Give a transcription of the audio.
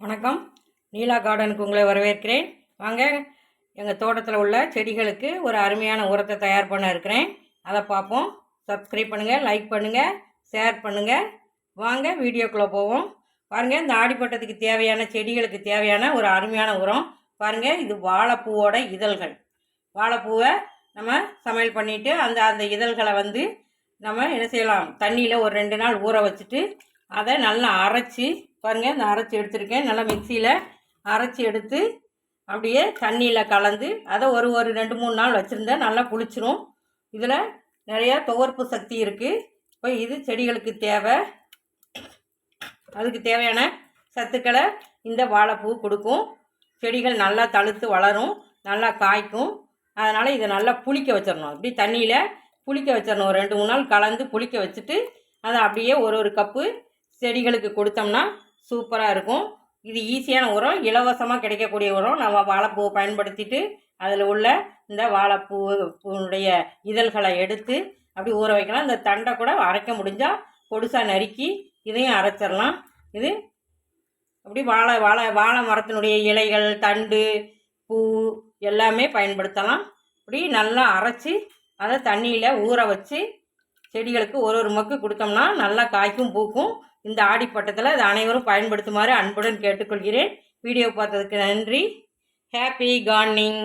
வணக்கம். நீலா கார்டனுக்கு உங்களை வரவேற்கிறேன். வாங்க எங்கள் தோட்டத்தில் உள்ள செடிகளுக்கு ஒரு அருமையான உரத்தை தயார் பண்ண இருக்கிறேன். அதை பார்ப்போம். சப்ஸ்கிரைப் பண்ணுங்கள் லைக் பண்ணுங்கள் ஷேர் பண்ணுங்கள் வாங்க வீடியோக்குள்ளே போவோம். பாருங்கள் இந்த ஆடிப்பட்டத்துக்கு தேவையான செடிகளுக்கு தேவையான ஒரு அருமையான உரம். பாருங்கள் இது வாழைப்பூவோட இதழ்கள். வாழைப்பூவை நம்ம சமையல் பண்ணிவிட்டு அந்த அந்த இதழ்களை வந்து நம்ம என்ன செய்யலாம்? தண்ணியில் ஒரு ரெண்டு நாள் ஊற வச்சுட்டு அதை நல்லா அரைச்சி பாருங்கள் இந்த அரைச்சி எடுத்துருக்கேன். நல்லா மிக்சியில் அரைச்சி எடுத்து அப்படியே தண்ணியில் கலந்து அதை ஒரு ஒரு ரெண்டு மூணு நாள் வச்சுருந்தா நல்லா புளிச்சிரும். இதில் நிறையா துவர்ப்பு சக்தி இருக்குது இப்போ இது செடிகளுக்கு தேவை. அதுக்கு தேவையான சத்துக்களை இந்த வாழைப்பூ கொடுக்கும். செடிகள் நல்லா தழுத்து வளரும் நல்லா காய்க்கும். அதனால் இதை நல்லா புளிக்க வச்சிடணும் இப்படி தண்ணியில் புளிக்க வச்சிடணும் ஒரு ரெண்டு மூணு நாள் கலந்து புளிக்க வச்சுட்டு அதை அப்படியே ஒரு ஒரு கப்பு செடிகளுக்கு கொடுத்தோம்னா சூப்பராக இருக்கும். இது ஈஸியான உரம் இலவசமாக கிடைக்கக்கூடிய உரம். நம்ம வாழைப்பூவை பயன்படுத்திட்டு அதில் உள்ள இந்த வாழைப்பூ பூனுடைய இதழ்களை எடுத்து அப்படி ஊற வைக்கலாம். இந்த தண்டை கூட அரைக்க முடிஞ்சால் பொடுசாக நறுக்கி இதையும் அரைச்சிடலாம். இது அப்படி வாழை வாழை வாழை மரத்தினுடைய இலைகள் தண்டு பூ எல்லாமே பயன்படுத்தலாம். இப்படி நல்லா அரைச்சி அதை தண்ணியில் ஊற வச்சு செடிகளுக்கு ஒரு ஒரு மக்கு கொடுத்தோம்னா நல்லா காய்க்கும் பூக்கும். இந்த ஆடிப்பட்டத்தில் இது அனைவரும் பயன்படுத்துமாறு அன்புடன் கேட்டுக்கொள்கிறேன். வீடியோ பார்த்ததுக்கு நன்றி. Happy Corning